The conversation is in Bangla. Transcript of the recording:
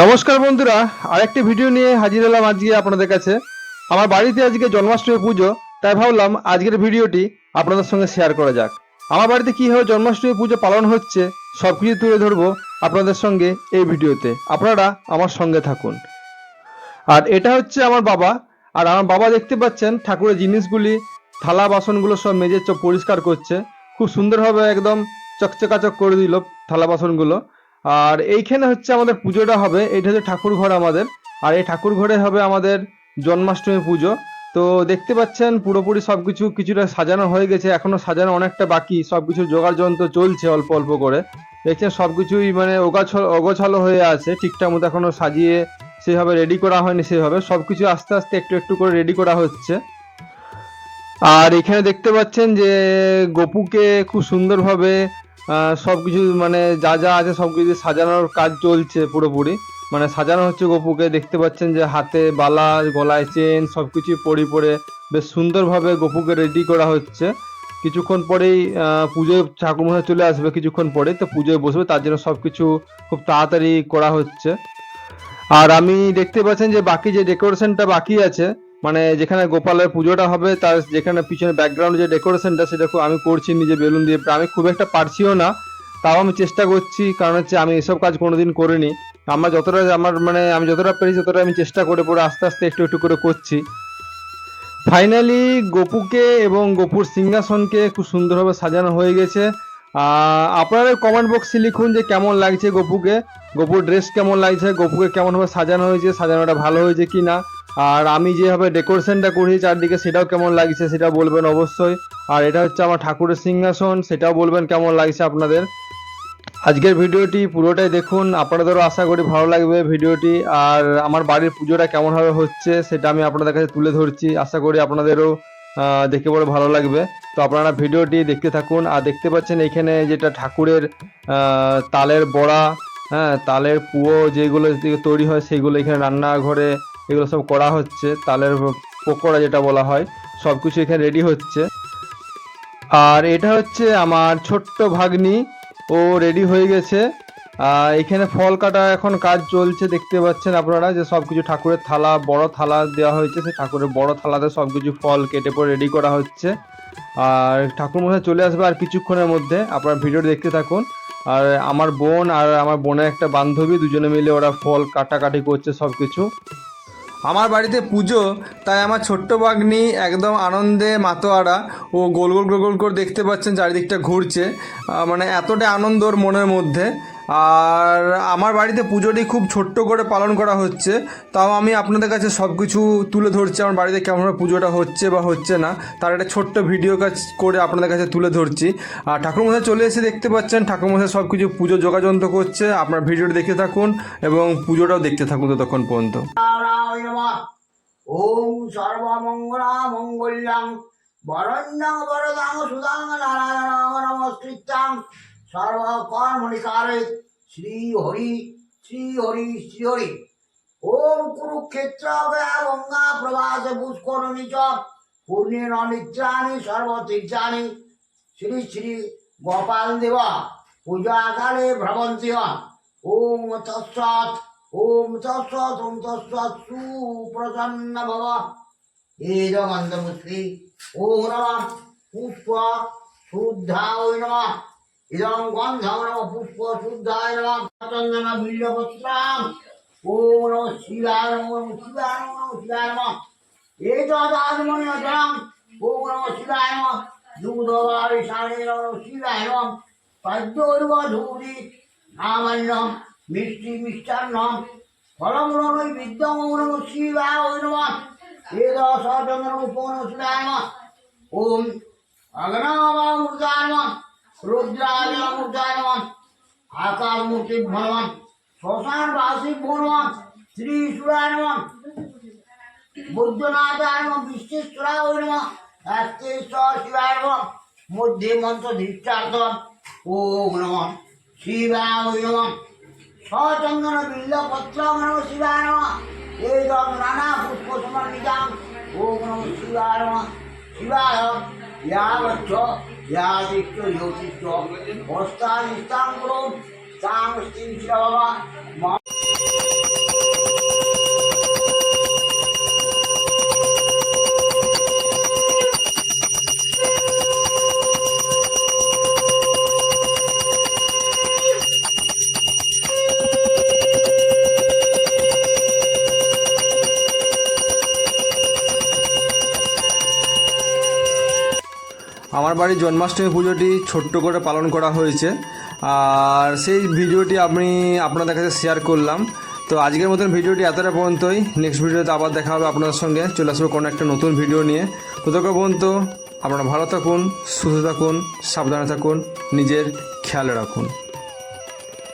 নমস্কার বন্ধুরা, আরেকটি ভিডিও নিয়ে হাজির হলাম আজকে আপনাদের কাছে। আমার বাড়িতে আজকে জন্মাষ্টমী পুজো, তাই ভাবলাম আজকের ভিডিওটি আপনাদের সঙ্গে শেয়ার করা যাক। আমার বাড়িতে কীভাবে জন্মাষ্টমী পুজো পালন হচ্ছে সব কিছু তুলে ধরবো আপনাদের সঙ্গে এই ভিডিওতে আপনারা আমার সঙ্গে থাকুন। আর এটা হচ্ছে আমার বাবা। আর আমার বাবা দেখতে পাচ্ছেন, ঠাকুরের জিনিসগুলি, থালা বাসনগুলো সব মেজে পরিষ্কার করছে। খুব সুন্দরভাবে একদম চকচকাচক করে দিল থালা বাসনগুলো। আর এইখানে হচ্ছে আমাদের পুজোটা হবে। এটা হচ্ছে ঠাকুর ঘর আমাদের। আর এই ঠাকুর ঘরে হবে আমাদের জন্মাষ্টমী পুজো। তো দেখতে পাচ্ছেন, পুরোপুরি সব কিছু কিছুটা সাজানো হয়ে গেছে। এখনও সাজানো অনেকটা বাকি। সব কিছু জোগাড় যন্ত্র চলছে অল্প অল্প করে। দেখছেন সব কিছুই মানে ওগাছল অগোছালো হয়ে আছে। ঠিকঠাক মতো এখনও সাজিয়ে সেভাবে রেডি করা হয়নি সেভাবে। সব কিছু আস্তে আস্তে একটু একটু করে রেডি করা হচ্ছে। আর এখানে দেখতে পাচ্ছেন যে গপুকে খুব সুন্দরভাবে সব কিছু মানে যা যা আছে সব কিছু সাজানোর কাজ চলছে পুরোপুরি। মানে সাজানো হচ্ছে গপুকে, দেখতে পাচ্ছেন যে হাতে বালা, গলায় চেন সব কিছুই পরি পরে বেশ সুন্দরভাবে গপুকে রেডি করা হচ্ছে। কিছুক্ষণ পরেই পুজোয় ঠাকুরমশাই চলে আসবে কিছুক্ষণ পরে, তো পুজোয় বসবে, তার জন্য সব কিছু খুব তাড়াতাড়ি করা হচ্ছে। আর আমি দেখতে পাচ্ছেন যে বাকি যে ডেকোরেশনটা বাকি আছে মানে যেখানে গোপালের পুজোটা হবে, তার যেখানে পিছনে ব্যাকগ্রাউন্ড যে ডেকোরেশনটা সেটা খুব আমি করছি নিজে বেলুন দিয়ে। আমি খুব একটা পারছিও না, তাও আমি চেষ্টা করছি। কারণ হচ্ছে আমি এসব কাজ কোনোদিন করিনি। আমার যতটা আমার মানে আমি যতটা পেরেছি ততটা আমি চেষ্টা করে পরে আস্তে আস্তে একটু একটু করে করছি। ফাইনালি গপুকে এবং গপুর সিংহাসনকে খুব সুন্দরভাবে সাজানো হয়ে গেছে। আপনারা কমেন্ট বক্সে লিখুন যে কেমন লাগছে গপুকে। গপুর ড্রেস কেমন লাগছে, গপুকে কেমনভাবে সাজানো হয়েছে, সাজানোটা ভালো হয়েছে কি না আর আমি যেভাবে ডেকোরেশনটা করেছি চারদিকে সেটাও কেমন লাগছে সেটা বলবেন অবশ্যই। আর এটা হচ্ছে আমার ঠাকুরের সিংহাসন, সেটাও বলবেন কেমন লাগছে আপনাদের। আজকের ভিডিওটি পুরোটাই দেখুন, আপনাদেরও আশা করি ভালো লাগবে ভিডিওটি। আর আমার বাড়ির পুজোটা কেমনভাবে হচ্ছে সেটা আমি আপনাদের কাছে তুলে ধরছি, আশা করি আপনাদেরও দেখে পরে ভালো লাগবে। তো আপনারা ভিডিওটি দেখতে থাকুন, আর দেখতে পাচ্ছেন এখানে যেটা ঠাকুরের তালের বড়া হ্যাঁ তালের পুয়ো যেগুলো তৈরি হয় সেগুলো এখানে রান্নাঘরে এগুলো সব করা হচ্ছে, তালের পকোড়া যেটা বলা হয় সব কিছু এখানে রেডি হচ্ছে। আর এটা হচ্ছে আমার ছোট্ট ভাগ্নি, ও রেডি হয়ে গেছে। এখানে ফল কাটা এখন কাজ চলছে, দেখতে পাচ্ছেন আপনারা যে সব কিছু ঠাকুরের থালা, বড় থালা দেওয়া হয়েছে, সেই ঠাকুরের বড় থালাতে সব কিছু ফল কেটে পরে রেডি করা হচ্ছে। আর ঠাকুর মশাই চলে আসবে আর কিছুক্ষণের মধ্যে, আপনারা ভিডিও দেখতে থাকুন। আর আমার বোন আর আমার বোনের একটা বান্ধবী, দুজনে মিলে ওরা ফল কাটাকাটি করছে সব কিছু আমার বাড়িতে পুজো, তাই আমার ছোট্ট বাগনি একদম আনন্দে মাতোয়ারা ও গোল গোল গোল গোল করে দেখতে পাচ্ছেন চারিদিকটা ঘুরছে। মানে এতটা আনন্দ ওর মনের মধ্যে। আর আমার বাড়িতে পুজোটি খুব ছোট্ট করে পালন করা হচ্ছে, তাও আমি আপনাদের কাছে সব কিছু তুলে ধরছি, আমার বাড়িতে কেমনভাবে পুজোটা হচ্ছে বা হচ্ছে না, তার একটা ছোট্ট ভিডিও কাজ করে আপনাদের কাছে তুলে ধরছি। আর ঠাকুরমশাই চলে এসে দেখতে পাচ্ছেন, ঠাকুরমশাই সব কিছু পুজো যোগাযন্ত্র করছে, আপনার ভিডিওটা দেখতে থাকুন এবং পুজোটাও দেখতে থাকুন ততক্ষণ পর্যন্ত। নমঃ ওম সর্বমঙ্গলামঙ্গল্যং বরণ্যং বরদাং সুদাং নারায়ণং নমস্কৃত্যাং। সর্বকর্মণিকারে শ্রী হরি শ্রী হরি শ্রী হরি। ওম কুরুক্ষেত্র গঙ্গা প্রভাস পুষ্করণী চ পূর্ণেন নিত্যানি সর্বতীর্থানি শ্রী শ্রী গোপাল দেব। পূজাকালে ভ্রমন্তি ওম তৎসৎ। ওম তৎসৎ ওম তৎসৎ সুপ্রসন্ন ভব এদমন্দমুশ্রী ওম নমঃ পুষ্প শুদ্ধায় নমঃ ইদং গন্ধং নমঃ পুষ্প শুদ্ধায় নমঃ চন্দন বিল্লপত্রাং ওম নমঃ শিবায় নমঃ নমঃ শিবায় নমঃ নমঃ শিবায় নমঃ এতদাত্মনি অজং ওম নমঃ শিবায় নমঃ দুগ্ধবারি সারে নমঃ শিবায় নমঃ পদ্মর্বধূরি নামান্যম মিষ্টি মিষ্টান্নম ফলমূলনৈ বিদ্যং ওম নমঃ শিবায় ওম নমঃ এদ সচন্দ্র উপন শিবায় নমঃ। ওম অগ্নামূর্তায় নমঃ। রুদ্রায় নমূর্তায় নমঃ আকাশমূর্তি নমঃ শ্মশান বাসী নমঃ। শ্রী সুরায় নমঃ। বিশ্বেশ্বরায় ওম নমঃ। হস্তেশ্বর শিবায় মধ্যে মন্ত্র দৃষ্টার্থ ওম নমঃ। শিবায় ওম নমঃ। সচন্দন বিল্লপত্র নম শিবায় নম এইদম নানা পুষ্প সমন্বিতাম ওম নম শিবায় শিবায় ইয়াবচ্ছ ইয়াদিষ্ট জ্যোতিষ্ঠ হস্তানিষ্টাং করুন তাং শ্রী শিবা বাবা আমার বাড়ির জন্মাষ্টমী পুজোটি ছোট্ট করে পালন করা হয়েছে। আর সেই ভিডিওটি আমি আপনাদের কাছে শেয়ার করলাম। তো আজকের মতন ভিডিওটি এতটা পর্যন্তই। নেক্সট ভিডিওতে আবার দেখা হবে আপনাদের সঙ্গে। চলে আসব কোনো একটা নতুন ভিডিও নিয়ে। ততক্ষণ পর্যন্ত আপনারা ভালো থাকুন, সুস্থ থাকুন, সাবধানে থাকুন, নিজের খেয়াল রাখুন।